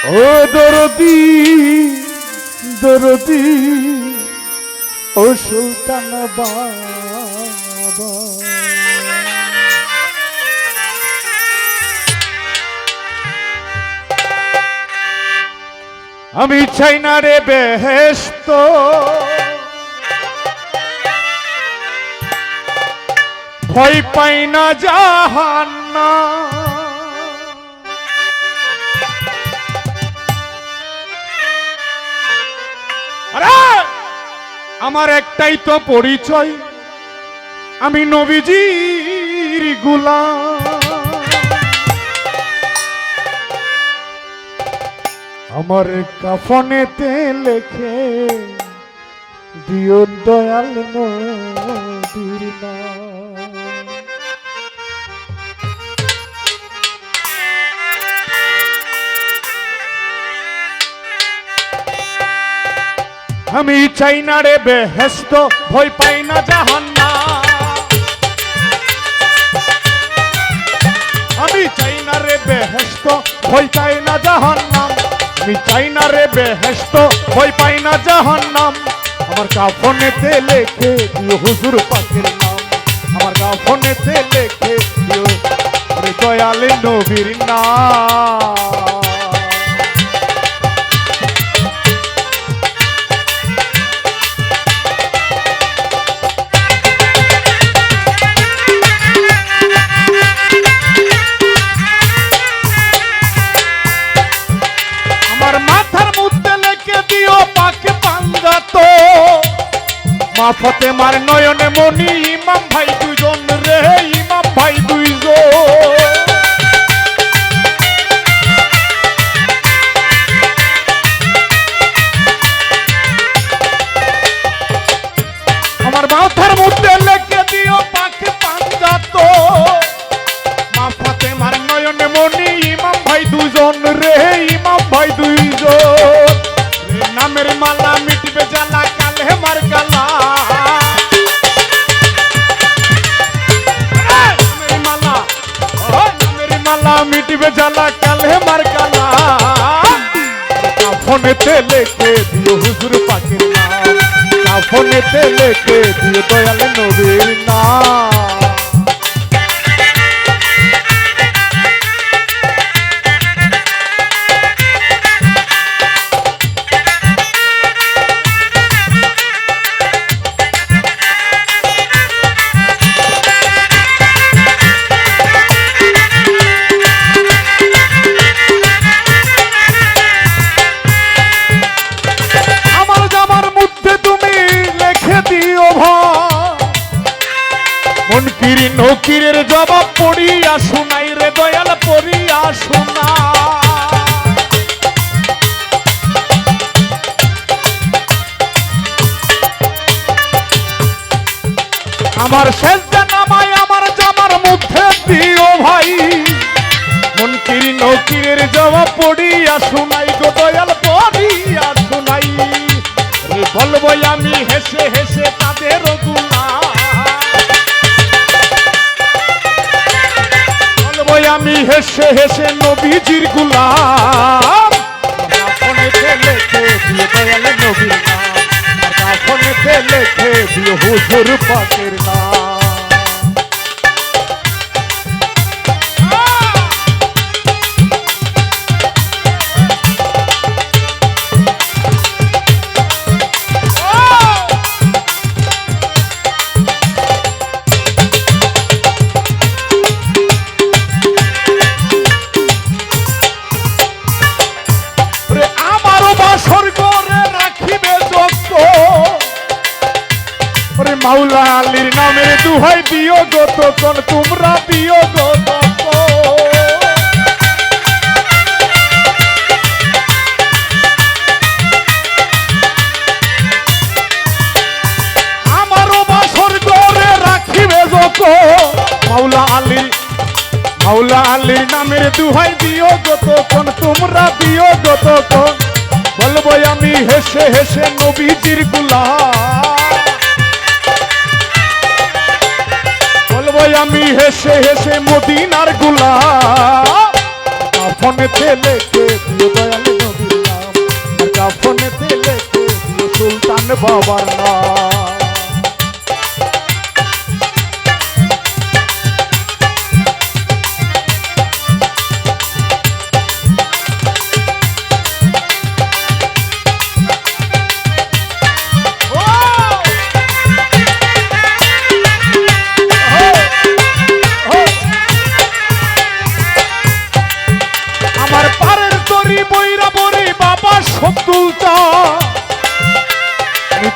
ও দরদি দরদি, ও সুলতান বাবা। আমি চাই না রে বেহেস্ত ভয় পাই না জাহান্না আমার একটাই তো পরিচয় আমি নবীজির গুলাম আমার কাফনেতে লেখে দিও দয়াল নবীর নাম। আমি চাই না রে বেহেস্ত ভয় পাই না জাহান্না আমি চাই না রে বেহেস্ত ভয় পাই না জাহান্নাম। আমি চাই না রে বেহেস্ত ভয় পাই না জাহান্নাম। আমার কাফনেতে লেখে দিও হুজুর পাকের নাম। আমার কাফনেতে লেখে দিও দয়াল নবীর নাম। মাফতে মার নয়নে মনি ইমাম ভাই দুইজন রে, ইমাম ভাই দুইজন। আমার মাথার মধ্যে লেখে দিও পাকে পাঙ্গা তো। মাফাতে মার নয়নে মনি ইমাম ভাই দুজন রে। মালা মিটবে জ্বালা, কালে মার কালা। কাফনেতে লেখে দিও হুজুর পাখির নাম। কাফনেতে লেখে দিও দয়াল নবীর নাম। পড়িয়া শোনাই রে দয়াল, পড়িয়া শোনা। আমার শেষ নামায়, আমার জামার মধ্যে দিও ভাই। মনকিরি নকিরের জবাব পড়িয়া শোনাই গো দয়াল, পড়িয়া শোনাই। বলব আমি হেসে হেসে হেসে হেসে নবীজির গুলাম। কাফনেতে লেখে দিয়ে দয়াল নবীর নাম। হুজুর পাকের মাওলা আলীর নামের দুহাই দিও গত কোন তোমরা দিও গত আমারও বাসর করে রাখিবে যত মাওলা আলীর মাওলা আলীর নামের দুহাই দিও গত কোন তোমরা দিও গত কোন বলব আমি হেসে হেসে নবীজিরগুলা ওই আমি হেসে হেসে মদিনারগুলা কাফনে তেলে কে দিও দয়াল নবীর নাম। কাফনে তেলে কে দিও সুলতান বাবার নাম।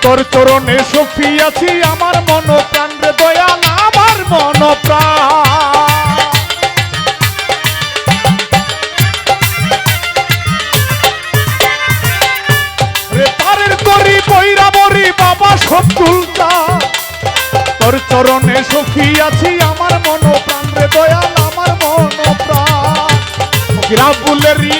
তোর চরণে সফি আছি, আমার মন প্রাণ রে দয়াল, আমার মন তোর চরণে সখী আছি, আমার মন প্রাণ রে দয়াল, আমার মন প্রাণ রাবুলেরই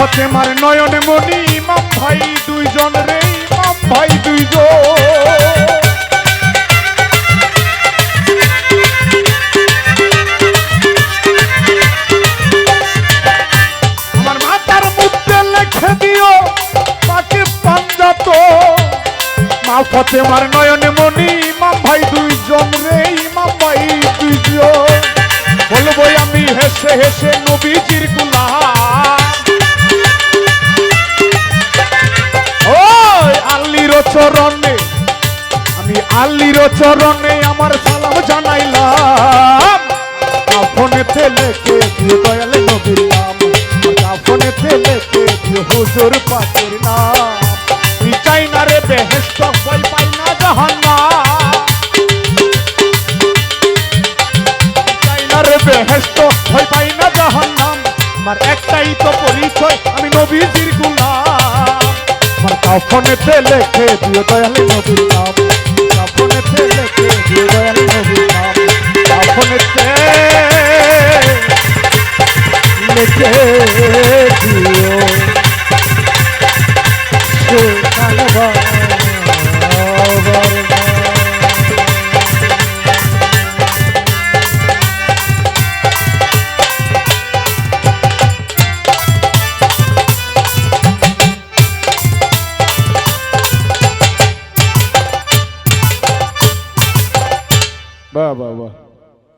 মাথাতে মার নয়নে মনি ইমাম ভাই দুইজন রে ইমাম ভাই দুইজন। আমার মাথার মধ্যে লেখে দিও পাকে পাঞ্জাত। মা ফতেমার নয়নে মনি ইমাম ভাই দুইজন রে ইমাম ভাই দুইজন। বলব আমি হেসে হেসে নবীজির গুলাম। চরণে, আমি আল্লির চরণে আমার সালাম জানাইলাম। কাফনেতে লেখে দয়াল নবীর নাম? কাফনেতে লেখে হুজুর পাকের নাম? তুই চাই না রে বেহেস্ত ভয় পাই না জাহান্নাম। চাই না রে বেহেস্ত ভয় পাই না জাহান্নাম। আমার একটাই তো পরিচয়, আমি নবীজির গুলাম। কাফনেতে লেখে দিও দয়াল নবীর নাম। কাফনেতে লেখে দিও দয়াল নবীর নাম। কাফনেতে লেখে দিও সুলতান বাবার